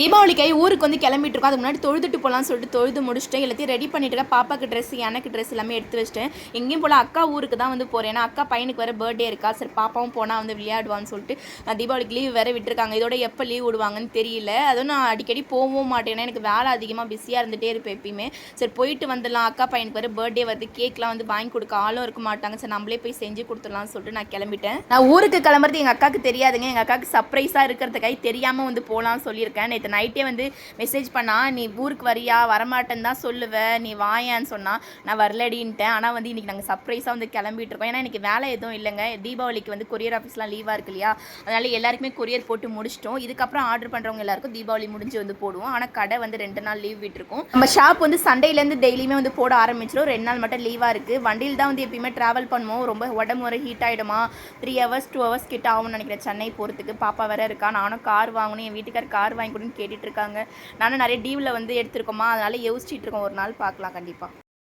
தீபாவளிக்கை ஊருக்கு வந்து கிளம்பிட்டு இருக்கோம் அதுக்கு முன்னாடி தொழுதுட்டு போகலாம்னு சொல்லிட்டு தொழுது முடிச்சிட்டேன். எல்லாத்தையும் ரெடி பண்ணிட்டு இருக்கேன். பாப்பாக்கு ட்ரெஸ் எனக்கு ட்ரெஸ் எல்லாமே எடுத்து வச்சிட்டேன். எங்கேயும் போல அக்கா ஊருக்கு தான் வந்து போகிறேன் ஏன்னா அக்கா பையனுக்கு வேறு பர்த்டே இருக்கா. சரி பாப்பாவும் போனால் வந்து விளையாடுவான்னு சொல்லிட்டு நான் தீபாவளிக்கு லீவ் வேறு விட்டுருக்காங்க. இதோட எப்போ லீவ் விடுவாங்கன்னு தெரியல. அதுவும் நான் அடிக்கடி போகவும் மாட்டேன். எனக்கு வேலை அதிகமாக பிஸியாக இருந்துகிட்டே இருப்பேன் எப்பயுமே. சரி போயிட்டு வந்துடலாம். அக்கா பையனுக்கு வேறு பர்த்டே வருது. கேக்லாம் வந்து வாங்கி கொடுக்க ஆளும் இருக்க மாட்டாங்க. சரி நம்மளே போய் செஞ்சு கொடுத்துடலாம்னு சொல்லிட்டு நான் கிளம்பிட்டேன். நான் ஊருக்கு கிளம்புறது எங்கள் அக்காவுக்கு தெரியாதுங்க. எங்கள் அக்காவுக்கு சர்ப்ரைஸாக இருக்கிறதுக்காக தெரியாமல் வந்து போகலான்னு சொல்லியிருக்கேன். நேற்று நைட்டே வந்து மெசேஜ் பண்ணா நீ ஊருக்கு வரியா? வரமாட்டேன்னு தான் சொல்லுவேன் நீ வாயான்னு சொன்னா நான் வரலடின்ட்டேன். ஆனால் வந்து இன்றைக்கி நாங்கள் சர்ப்ரைஸாக வந்து கிளம்பிட்டு இருக்கோம். ஏன்னா எனக்கு வேலை எதுவும் இல்லைங்க. தீபாவளிக்கு வந்து கொரியர் ஆஃபீஸ்லாம் லீவாக இருக்கு இல்லையா? அதனால எல்லாருக்குமே கொரியர் போட்டு முடிச்சிட்டோம். இதுக்கப்புறம் ஆர்டர் பண்ணுறவங்க எல்லாருக்கும் தீபாவளி முடிஞ்சு வந்து போடுவோம். ஆனால் கடை வந்து ரெண்டு நாள் லீவ் விட்டுருக்கோம். நம்ம ஷாப் வந்து சண்டேலேருந்து டெய்லியுமே வந்து போட ஆரம்பிச்சிடும் ரெண்டு நாள் மட்டும் லீவாக இருக்குது வண்டியில் தான் வந்து எப்பயுமே ட்ராவல் பண்ணுவோம். ரொம்ப உடம்பு வர ஹீட் ஆகிடுமா த்ரீ ஹவர்ஸ் டூ ஹவர்ஸ் கிட்ட ஆகும்னு நினைக்கிறேன். சென்னை போகிறதுக்கு பாப்பா வேற இருக்கா? நானும் கார் வாங்கணும். என் வீட்டுக்கார் கார் வாங்கி கொடுன்னு கேட்டுட்டு இருக்காங்க. நானும் நிறைய டீவில் வந்து எடுத்திருக்கோமா. அதனால யோசிச்சுட்டு இருக்கோம். ஒரு நாள் பார்க்கலாம். கண்டிப்பாக